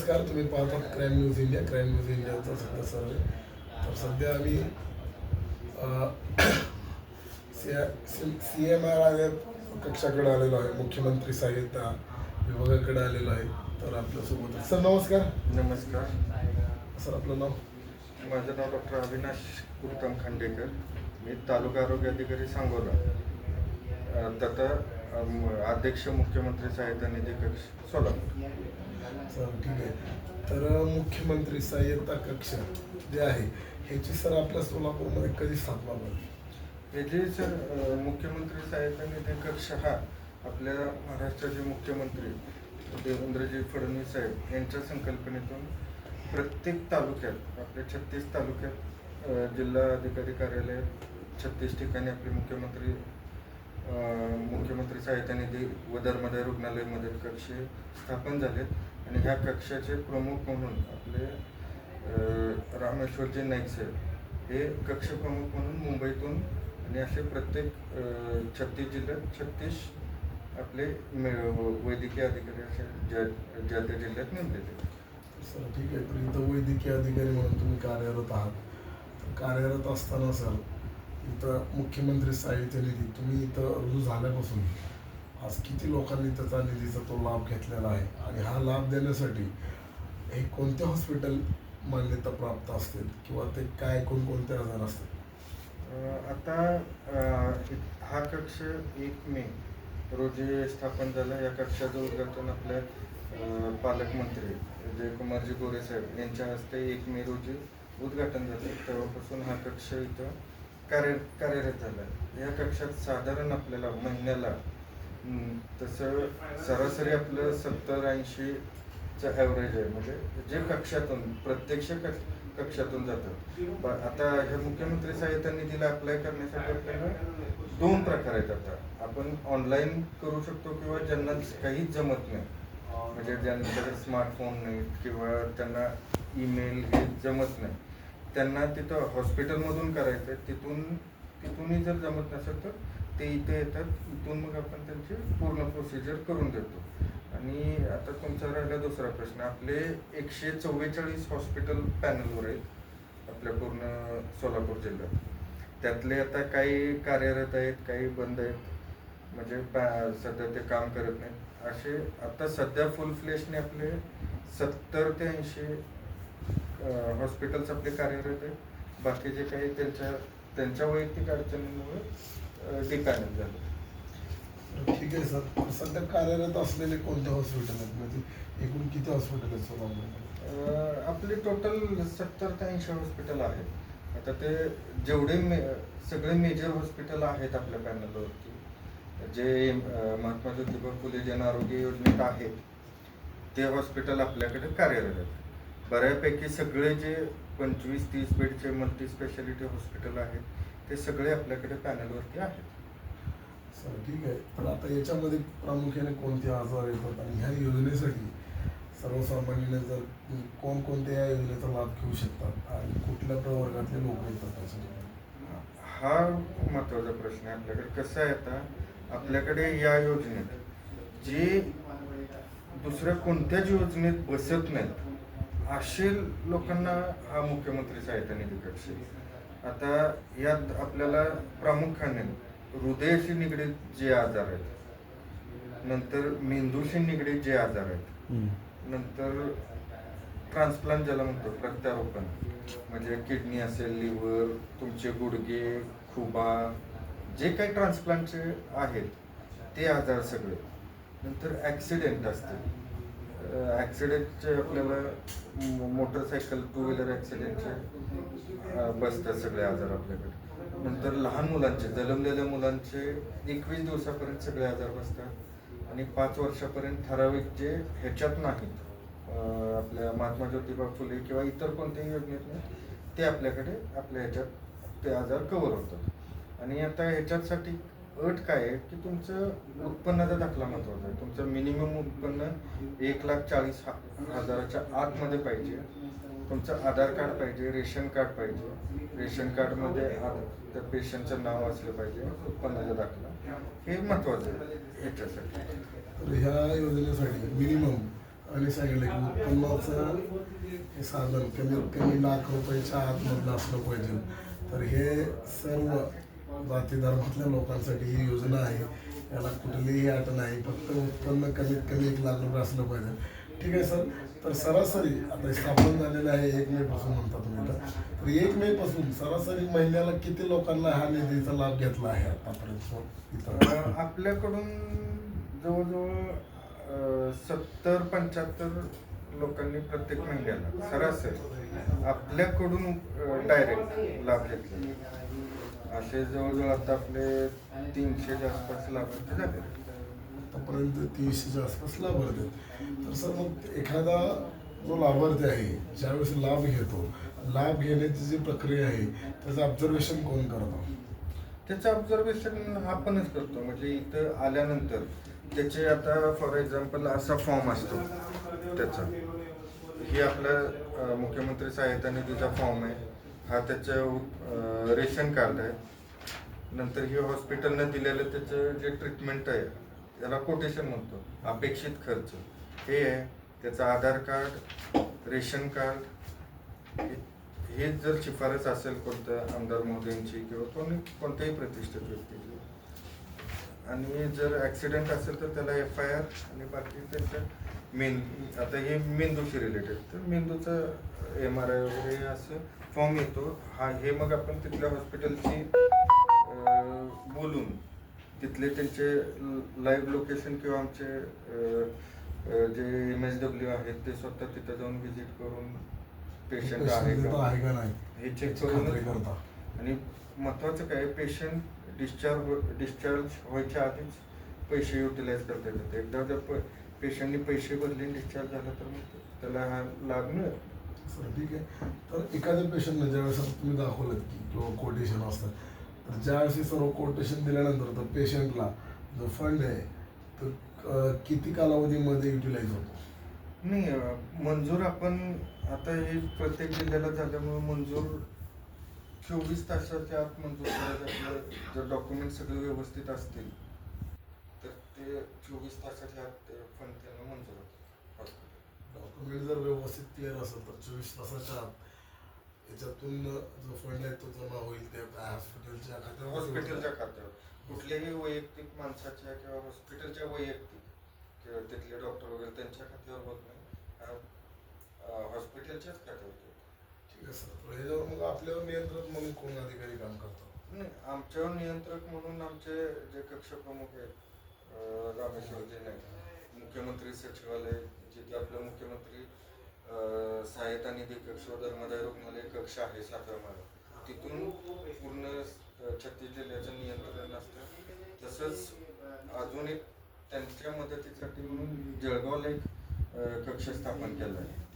नमस्कार तुम्ही पाहतात crime news India crime news इंडियाचा सध्या सर्वे. तर सध्या आम्ही सी एम आर आय कक्षाकडे आलेलो आहे. मुख्यमंत्री सहाय्यता विभागाकडे आलेलो आहे. तर आपल्यासोबत. सर नमस्कार. नमस्कार. सर आपलं नाव? माझं नाव डॉक्टर अविनाश उत्तम खांडेकर. मी तालुका आरोग्य अधिकारी सांगोला. अम, अध्यक्ष मुख्यमंत्री सहायता निधी कक्ष सोलापूर ठीक आहे. तर मुख्यमंत्री सहाय्यता कक्ष जे आहे ह्याची सर आपल्या सोलापूरमध्ये कधी स्थापना झाली? हे जे सर मुख्यमंत्री सहायता निधी कक्ष हा आपल्या महाराष्ट्राचे मुख्यमंत्री देवेंद्रजी फडणवीस साहेब यांच्या संकल्पनेतून प्रत्येक तालुक्यात आपल्या छत्तीस तालुक्यात जिल्हा अधिकारी कार्यालयात छत्तीस ठिकाणी आपले मुख्यमंत्री मुख्यमंत्री सहायता निधी व धर्मदाय रुग्णालय मदत कक्ष स्थापन झालेत. आणि ह्या कक्षाचे प्रमुख म्हणून आपले रामेश्वरजी नाईक साहेब हे कक्ष प्रमुख म्हणून मुंबईतून आणि असे प्रत्येक छत्तीस जिल्ह्यात छत्तीस आपले वैद्यकीय अधिकारी असे ज्या ज्या त्या जिल्ह्यात नेमलेले सर ठीक आहे. तर इथं वैद्यकीय अधिकारी म्हणून तुम्ही कार्यरत आहात. कार्यरत असताना सर इथं मुख्यमंत्री साहित्य निधी तुम्ही इथं रुजू झाल्यापासून आज किती लोकांनी त्याचा निधीचा तो लाभ घेतलेला आहे? आणि हा लाभ देण्यासाठी हे कोणते हॉस्पिटल मान्यता प्राप्त असतील? किंवा ते काय कोणकोणते आजार असतात आता हा कक्ष एक मे रोजी स्थापन झाला. या कक्षाचं उद्घाटन आपल्या पालकमंत्री जयकुमारजी गोरे साहेब यांच्या हस्ते एक मे रोजी उद्घाटन झालं. तेव्हापासून हा कक्ष इथं कार्य कार्यरत झाला. या कक्षात साधारण आपल्याला महिन्याला तसं सरासरी आपलं सत्तर ऐंशीचं ॲव्हरेज आहे. म्हणजे जे कक्षातून प्रत्यक्ष कक्ष कक्षातून जातात आता हे मुख्यमंत्री सहायता निधीला अप्लाय करण्यासाठी आपल्याला दोन प्रकार आहेत आता. आपण ऑनलाईन करू शकतो किंवा ज्यांना काहीच जमत नाही. म्हणजे ज्यांच्याकडे स्मार्टफोन नाही किंवा त्यांना ईमेल हे जमत नाही. त्यांना तिथं हॉस्पिटलमधून करायचं आहे तिथून तिथूनही जर जमत नसेल तर ते इथे येतात. इथून मग आपण त्यांची पूर्ण प्रोसिजर करून देतो. आणि आता तुमचा राहिला दुसरा प्रश्न. आपले एकशे चव्वेचाळीस हॉस्पिटल पॅनलवर आहेत आपल्या पूर्ण सोलापूर जिल्ह्यात. त्यातले आता काही कार्यरत आहेत काही बंद आहेत. म्हणजे पॅ- सध्या ते काम करत नाहीत. असे आता सध्या फुल फ्लेशने आपले सत्तर ते ऐंशी हॉस्पिटल्स आपले कार्यरत आहेत. बाकीचे काही त्यांच्या त्यांच्या वैयक्तिक अडचणींमुळे डिपॅनल झाले. ठीक आहे सर. सध्या कार्यरत असलेले कोणते हॉस्पिटल आहेत? म्हणजे एकूण किती हॉस्पिटल आहेत अं, आपले टोटल सत्तर ते ऐंशी हॉस्पिटल आहेत. आता ते जेवढे मे सगळे मेजर हॉस्पिटल आहेत आपल्या पॅनलवरती जे महात्मा ज्योतिबा फुले जन आरोग्य योजनेत आहेत ते हॉस्पिटल आपल्याकडे कार्यरत आहेत. बऱ्यापैकी सगळे जे पंचवीस तीस बेडचे मल्टी स्पेशालिटी हॉस्पिटल आहेत ते सगळे आपल्याकडे पॅनलवरती आहेत. सर ठीक आहे. पण आता याच्यामध्ये प्रामुख्याने कोणते आजार येतात आणि ह्या योजनेसाठी सर्वसामान्याने जर कोणकोणत्या या योजनेचा लाभ घेऊ शकतात आणि कुठल्या प्रवर्गातले लोक येतात त्याच्यामध्ये? हा महत्त्वाचा प्रश्न आहे आपल्याकडे. कसं आहे आता आपल्याकडे या योजनेत जे दुसऱ्या कोणत्याच योजनेत बसत नाहीत असे लोकांना हा मुख्यमंत्री सहायता निधी कक्ष. आता यात आपल्याला प्रामुख्याने हृदयाशी निगडीत जे आजार आहेत नंतर मेंदूशी निगडीत जे आजार आहेत नंतर ट्रान्सप्लांट ज्याला म्हणतो प्रत्यारोपण. म्हणजे किडनी असेल लिव्हर तुमचे गुडघे खुबा जे काही ट्रान्सप्लांटचे आहेत ते आजार सगळे. नंतर ॲक्सिडेंट असतील. ॲक्सिडेंटचे आपल्याला मोटरसायकल टू व्हीलर ॲक्सिडेंटचे बसतात सगळे आजार आपल्याकडे. नंतर लहान मुलांचे जन्मलेल्या मुलांचे एकवीस दिवसापर्यंत सगळे आजार बसतात. आणि पाच वर्षापर्यंत ठराविक जे ह्याच्यात नाहीत आपल्या महात्मा ज्योतिबा फुले किंवा इतर कोणत्याही योजनेत नाही ते आपल्याकडे आपल्या ह्याच्यात ते आजार कवर होतात. आणि आता ह्याच्यासाठी अट काय आहे की तुमचं उत्पन्नाचा दाखला महत्त्वाचा आहे. तुमचं मिनिमम उत्पन्न एक लाख चाळीस हा- हजाराच्या आतमध्ये पाहिजे. तुमचं आधार कार्ड पाहिजे रेशन कार्ड पाहिजे. रेशन कार्डमध्ये त्या पेशंटचं नाव असलं पाहिजे उत्पन्नाचा दाखला. हे महत्वाचं आहे याच्यासाठी तर ह्या योजनेसाठी मिनिमम आणि सांगितलं की उत्पन्नाचं हे साधन कमीत कमी लाख रुपयाच्या आतमधलं असलं पाहिजे. तर हे सर्व जाती धर्मातल्या लोकांसाठी ही योजना आहे. याला कुठलीही अट नाही फक्त उत्पन्न कमीत कमी एक लाख रुपये असलं पाहिजे. ठीक आहे सर? तर सरासरी आता स्थापन झालेलं आहे एक मे पासून म्हणता तुम्ही तर एक मे पासून सरासरी महिन्याला किती लोकांना हा निधीचा लाभ घेतला आहे आतापर्यंत आपल्याकडून जवळजवळ सत्तर पंच्याहत्तर लोकांनी प्रत्येक महिन्याला सरासरी आपल्याकडून डायरेक्ट लाभ घेतला असे जवळजवळ आता आपले तीनशेच्या आसपास लाभार्थी झाले आतापर्यंत तीनशेच्या आसपास लाभार्थी. तर सर मग एखादा जो लाभार्थी आहे ज्यावेळेस लाभ घेतो लाभ घेण्याची जी प्रक्रिया आहे त्याचं ऑब्झर्वेशन कोण करतो? त्याचं ऑब्झर्वेशन आपणच करतो. म्हणजे इथं आल्यानंतर त्याचे आता फॉर एक्झाम्पल असा फॉर्म असतो. त्याचा. ही आपला अं, मुख्यमंत्री सहायता निधीचा फॉर्म आहे. हा त्याचं रेशन कार्ड आहे. नंतर हे हॉस्पिटलनं दिलेलं त्याचं जे ट्रीटमेंट आहे त्याला कोटेशन म्हणतो अपेक्षित खर्च. हे आहे त्याचं आधार कार्ड रेशन कार्ड हे- हे जर शिफारस असेल कोणत्या आमदार महोदयांची किंवा कोणी कोणत्याही प्रतिष्ठित व्यक्तीची. आणि जर ॲक्सिडेंट असेल तर त्याला एफ आय आर आणि बाकी त्यांच्या मेन आता हे मेंदूशी रिलेटेड तर मेंदूचं एम आर आय वगैरे हे असं फॉर्म येतो. हा हे मग आपण तिथल्या हॉस्पिटलची अं, बोलून तिथले त्यांचे लाईव्ह लोकेशन किंवा आमचे जे एम एस डब्ल्यू आहेत ते स्वतः तिथं जाऊन व्हिजिट करून पेशंट आहे का? नाही? हे चेक करून आणि महत्वाचं काय पेशंट डिस्चार्ज डिस्चार्ज व्हायच्या आधीच पैसे युटिलाइज करता येतात. एकदा जर पेशंटने पैसे भरले डिस्चार्ज झाला तर मग त्याला हा लाभ मिळेल सर ठीक आहे. तर एखाद्या पेशंटला ज्यावेळेस आता तुम्ही दाखवलं की किंवा कोटेशन असतं तर ज्यावेळेस हे सर्व कोटेशन दिल्यानंतर तर पेशंटला जो फंड आहे तर अं, किती कालावधीमध्ये युटिलाइज होतो? नाही अं, मंजूर आपण आता हे प्रत्येक जिल्ह्याला झाल्यामुळे मंजूर चोवीस तासाच्या आत मंजूर करायचं आपलं जर डॉक्युमेंट सगळे व्यवस्थित असतील तर ते चोवीस तासाच्या आत फंड त्यांना मंजूर होतं. डॉक्युमेंट जर व्यवस्थित क्लिअर असेल तर चोवीस तासाच्या आत याच्यातून जो फंड आहे तो जमा होईल ते हॉस्पिटलच्या खात्यावर. हॉस्पिटलच्या खात्यावर. कुठल्याही वैयक्तिक माणसाच्या किंवा हॉस्पिटलच्या वैयक्तिक किंवा तिथले डॉक्टर वगैरे त्यांच्या खात्यावर होत नाही हॉस्पिटलच्याच खात्यावर ठीक आहे सर. ह्याच्यावर मग आपल्यावर नियंत्रण म्हणून कोण अधिकारी काम करतो नाही आमच्यावर नियंत्रक म्हणून आमचे जे कक्ष प्रमुख आहेत अं, रामेश्वरजी नाईक मुख्यमंत्री सचिवालय जिथे आपलं मुख्यमंत्री सहायता निधी कक्ष व धर्मदाय रुग्णालय कक्ष आहे सातव्या तिथून पूर्ण छत्तीस जिल्ह्याचं नियंत्रण असतं. तसंच अजून एक त्यांच्या मदतीसाठी म्हणून जळगावला एक कक्ष स्थापन केलं आहे.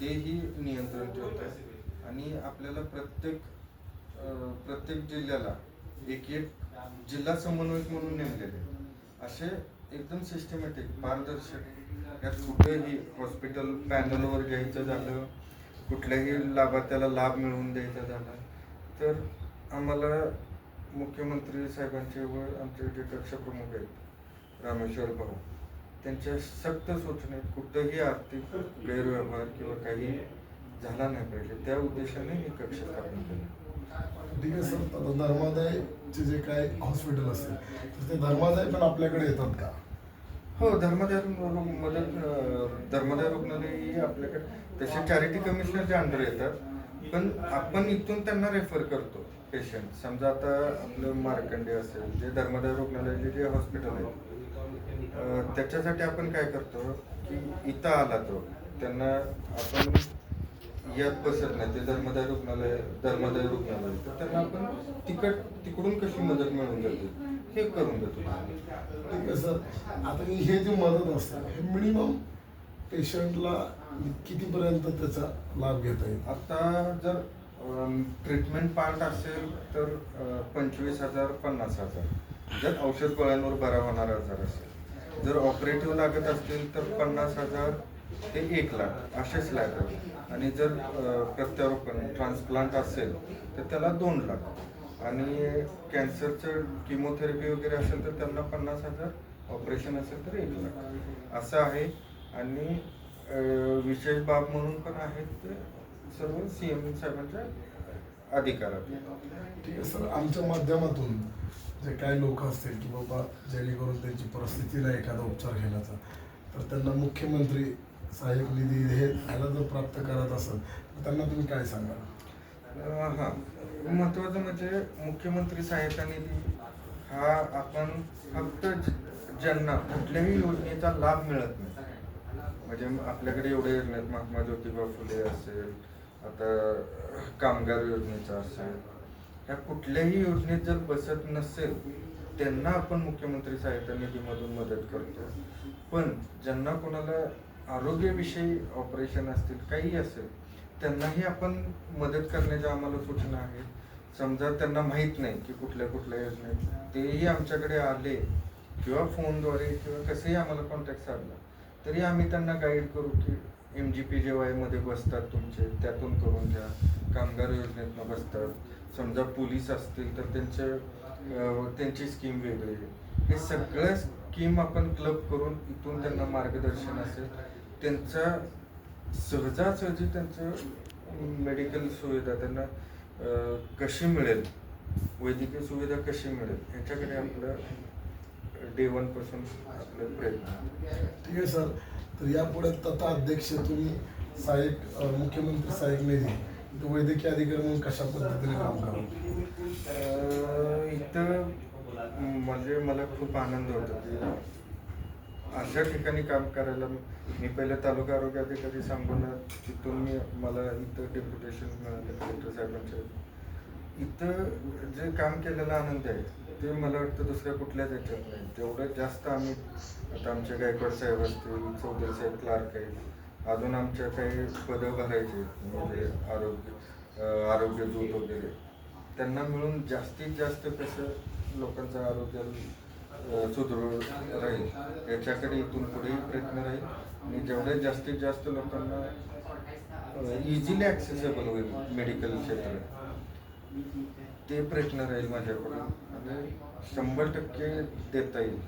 तेही नियंत्रण ठेवतात आणि आपल्याला प्रत्येक प्रत्येक जिल्ह्याला एक एक जिल्हा समन्वयक म्हणून नेमलेले. असे एकदम सिस्टमॅटिक पारदर्शक यात कुठेही हॉस्पिटल पॅनलवर घ्यायचं झालं कुठल्याही लाभार्थ्याला लाभ मिळवून द्यायचा झाला तर आम्हाला मुख्यमंत्री साहेबांचे व आमचे जे कक्ष प्रमुख आहेत रामेश्वर भाऊ. त्यांच्या सक्त सूचनेत कुठंही आर्थिक गैरव्यवहार किंवा काही झाला नाही पाहिजे त्या उद्देशाने ही कक्ष स्थापन ठीक आहे सर. आता धर्मादायचे जे काय हॉस्पिटल असते तर ते धर्मादाय पण आपल्याकडे येतात का? हो धर्मदाय मदत धर्मदाय रुग्णालय ही आपल्याकडे तसे चॅरिटी कमिशनरच्या अंडर येतात. पण आपण इथून त्यांना रेफर करतो पेशंट समजा आता आपलं मार्कंडे असेल जे धर्मदाय रुग्णालयाचे जे हॉस्पिटल आहे त्याच्यासाठी आपण काय करतो की इथं आला तो त्यांना आपण यात बसत नाही ते धर्मदाय रुग्णालय धर्मदाय रुग्णालय तर त्यांना आपण तिकट तिकडून कशी मदत मिळून जाते हे करून देतो. ठीक आहे सर. आता हे जे मदत असतं हे मिनिमम पेशंटला कितीपर्यंत त्याचा लाभ घेता येईल? आता जर ट्रीटमेंट पार्ट असेल तर पंचवीस हजार पन्नास हजार. जर औषध गोळ्यांवर बरा होणारा आजार असेल. जर ऑपरेटिव्ह लागत असतील तर पन्नास हजार ते एक लाख असेच लागतात आणि जर प्रत्यारोपण ट्रान्सप्लांट असेल तर त्याला दोन लाख. आणि कॅन्सरचं किमोथेरपी वगैरे असेल तर त्यांना पन्नास हजार ऑपरेशन असेल तर एक लाख. असं आहे. आणि विशेष बाब म्हणून पण आहेत ते सर्व सी एम साहेबांच्या अधिकारात. ठीक आहे सर. आमच्या माध्यमातून जे काही लोक असतील की बाबा जेणेकरून त्यांची परिस्थिती नाही एखादा उपचार घेण्याचा तर त्यांना मुख्यमंत्री सहाय्यक निधी हे ह्याला जर प्राप्त करत असेल तर त्यांना तुम्ही काय सांगाल? हा. महत्वाचं म्हणजे मुख्यमंत्री सहायता निधी हा आपण फक्त ज्यांना कुठल्याही योजनेचा लाभ मिळत नाही. म्हणजे आपल्याकडे एवढे योजना आहेत. महात्मा ज्योतिबा फुले असेल आता कामगार योजनेचा असेल ह्या कुठल्याही योजनेत जर बसत नसेल त्यांना आपण मुख्यमंत्री सहायता निधीमधून मदत करतो. पण ज्यांना कोणाला आरोग्याविषयी ऑपरेशन असतील काही असेल त्यांनाही आपण मदत करण्याच्या आम्हाला सूचना आहेत समजा त्यांना माहीत नाही की कुठल्या कुठल्या योजनेत तेही आमच्याकडे आले किंवा फोनद्वारे किंवा कसेही आम्हाला कॉन्टॅक्ट साधला तरी आम्ही त्यांना गाईड करू की एम जी पी जे वायमध्ये बसतात तुमचे त्यातून करून घ्या. कामगार योजनेतनं बसतात. समजा पोलीस असतील तर त्यांचे त्यांची स्कीम वेगळी आहे. हे सगळं स्कीम आपण क्लब करून इथून त्यांना मार्गदर्शन असेल त्यांचा सहजासहजी त्यांचं मेडिकल सुविधा त्यांना कशी मिळेल? वैद्यकीय सुविधा कशी मिळेल? ह्याच्याकडे आपलं डे वनपासून आपलं प्रयत्न. ठीक आहे सर. तर यापुढे तथा अध्यक्ष तुम्ही सहाय्यक अ, मुख्यमंत्री सहाय्यक निधी वैद्यकीय अधिकारी म्हणून कशा पद्धतीने काम कराल अं, इथं म्हणजे मला खूप आनंद होतो की अशा ठिकाणी काम करायला मी पहिले तालुका आरोग्य अधिकारी सांगून तिथून मी मला इथं डेप्युटेशन मिळालं कलेक्टर साहेबांच्या. इथं जे काम केलेला आनंद आहे ते मला वाटतं दुसऱ्या कुठल्याच याच्यात नाही. तेवढं जास्त आम्ही आता आमचे गायकवाड साहेब असतील चौधरी साहेब क्लार्क आहेत अजून आमच्या काही पदं भरायचे आहेत, म्हणजे आरोग्य आरोग्य दूत वगैरे. त्यांना मिळून जास्तीत जास्त कसं लोकांचं आरोग्य सुदृढ राहील. याच्याकडे इथून पुढे प्रयत्न राहील. आणि जेवढे जास्तीत जास्त लोकांना इझिली ॲक्सेसेबल होईल मेडिकल क्षेत्र ते प्रयत्न राहील माझ्याकडून. आणि शंभर टक्के देता येईल.